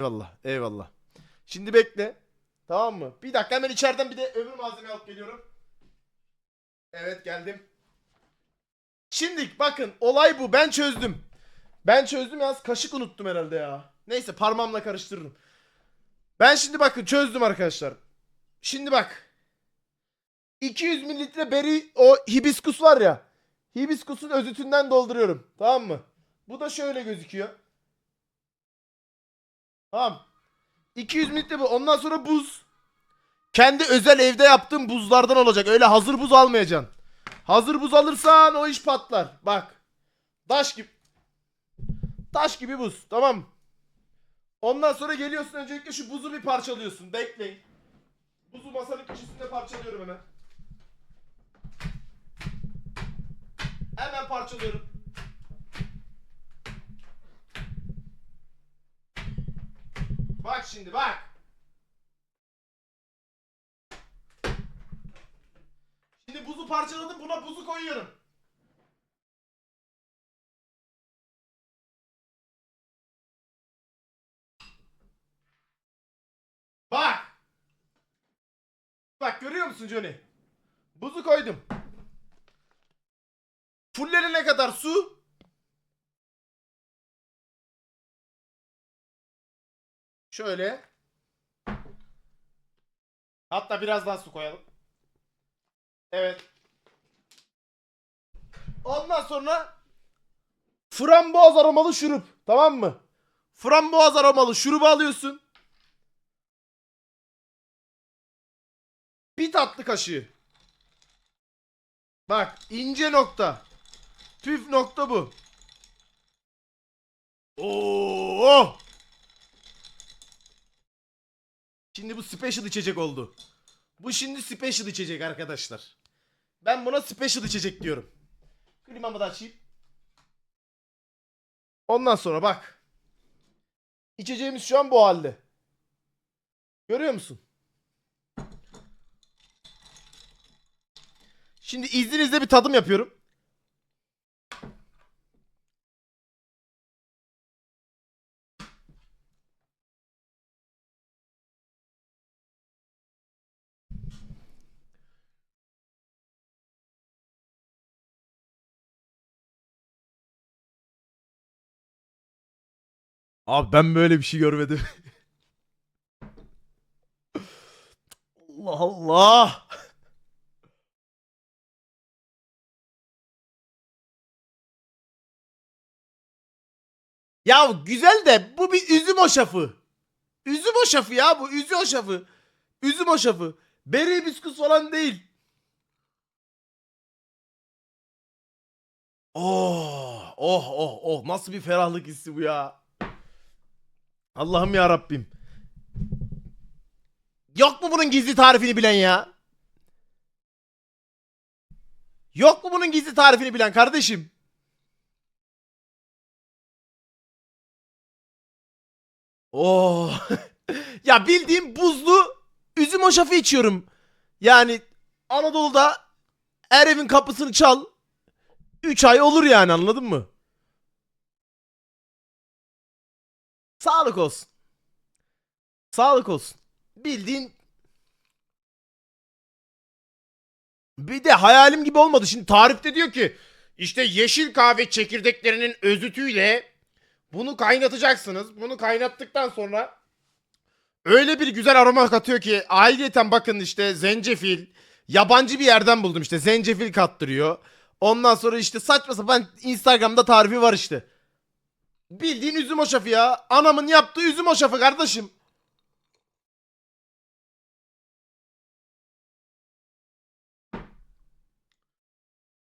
Eyvallah. Eyvallah. Şimdi bekle. Tamam mı? Bir dakika hemen içeriden bir de öbür malzemeyi alıp geliyorum. Evet geldim. Şimdi bakın olay bu. Ben çözdüm. Ben çözdüm yalnız kaşık unuttum herhalde ya. Neyse parmağımla karıştırırım. Ben şimdi bakın çözdüm arkadaşlar. Şimdi bak. 200 mililitre beri o hibiskus var ya. Hibiskusun özütünden dolduruyorum. Tamam mı? Bu da şöyle gözüküyor. Tamam. 200 mililitre bu. Ondan sonra buz. Kendi özel evde yaptığım buzlardan olacak. Öyle hazır buz almayacaksın. Hazır buz alırsan o iş patlar. Bak. Taş gibi. Taş gibi buz. Tamam. Ondan sonra geliyorsun öncelikle şu buzu bir parçalıyorsun. Bekleyin. Buzu masanın köşesinde parçalıyorum hemen. Hemen parçalıyorum. Bak şimdi bak. Şimdi buzu parçaladım buna buzu koyuyorum. Bak. Bak görüyor musun Johnny? Buzu koydum. Fullerine kadar su. Şöyle. Hatta biraz daha su koyalım. Evet. Ondan sonra frambuaz aromalı şurup. Tamam mı? Frambuaz aromalı şurubu alıyorsun. Bir tatlı kaşığı. Bak ince nokta. Püf nokta bu. Oo! Şimdi bu special içecek oldu. Bu şimdi special içecek arkadaşlar. Ben buna special içecek diyorum. Klimamı da açayım. Ondan sonra bak. İçeceğimiz şu an bu halde. Görüyor musun? Şimdi izninizle bir tadım yapıyorum. Abi ben böyle bir şey görmedim. Allah Allah. Ya güzel de bu bir üzüm hoşafı. Üzüm hoşafı ya bu üzüm hoşafı. Üzüm hoşafı. Beri hibiskus falan değil. Oh, oh, oh, oh. Nasıl bir ferahlık hissi bu ya. Allah'ım ya Rabbim. Yok mu bunun gizli tarifini bilen ya? Yok mu bunun gizli tarifini bilen kardeşim? Oo. ya bildiğim buzlu üzüm hoşafı içiyorum. Yani Anadolu'da her evin kapısını çal. 3 ay olur yani anladın mı? Sağlık olsun. Sağlık olsun. Bildiğin Bir de hayalim gibi olmadı. Şimdi tarifte diyor ki işte yeşil kahve çekirdeklerinin özütüyle bunu kaynatacaksınız. Bunu kaynattıktan sonra öyle bir güzel aroma katıyor ki ayrıyeten bakın işte zencefil yabancı bir yerden buldum işte zencefil kattırıyor. Ondan sonra işte saçma sapan Instagram'da tarifi var işte. Bildiğin üzüm hoşafı ya. Anamın yaptığı üzüm hoşafı kardeşim.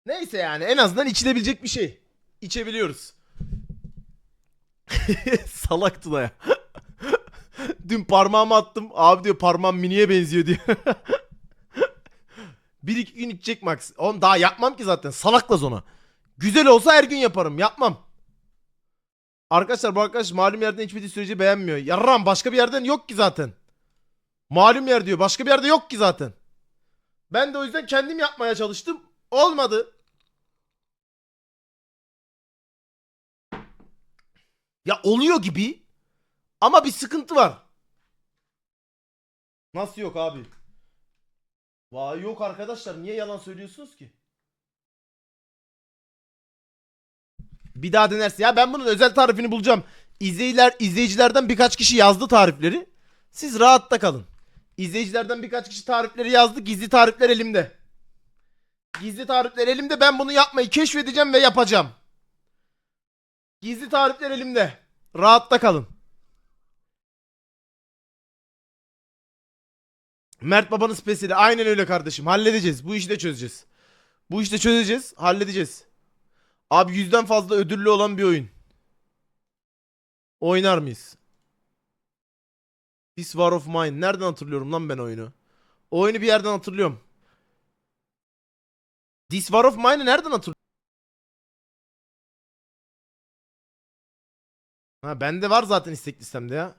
Neyse yani en azından içilebilecek bir şey. İçebiliyoruz. Salak Tuna ya. Dün parmağımı attım. Abi diyor parmağım miniye benziyor diyor. bir iki gün içecek max. Oğlum daha yapmam ki zaten. Salaklaz ona. Güzel olsa her gün yaparım. Yapmam. Arkadaşlar bu arkadaş malum yerden içmediği sürece beğenmiyor. Yarram başka bir yerden yok ki zaten. Malum yer diyor. Başka bir yerde yok ki zaten. Ben de o yüzden kendim yapmaya çalıştım. Olmadı. Ya oluyor gibi Ama bir sıkıntı var. Nasıl yok abi? Vay yok arkadaşlar. Niye yalan söylüyorsunuz ki? Bir daha denersin. Ya ben bunun özel tarifini bulacağım. İzleyiciler, izleyicilerden birkaç kişi yazdı tarifleri. Siz rahatta kalın. İzleyicilerden birkaç kişi tarifleri yazdı. Gizli tarifler elimde. Gizli tarifler elimde. Ben bunu yapmayı keşfedeceğim ve yapacağım. Gizli tarifler elimde. Rahatta kalın. Mert babanın spesiyeli. Aynen öyle kardeşim. Halledeceğiz. Bu işi de çözeceğiz. Bu işi de çözeceğiz. Halledeceğiz. Abi yüzden fazla ödüllü olan bir oyun. Oynar mıyız? This War of Mine. Nereden hatırlıyorum lan ben oyunu? O oyunu bir yerden hatırlıyorum. This War of Mine'ı nereden hatırlıyorum? Ha bende var zaten istek listemde ya.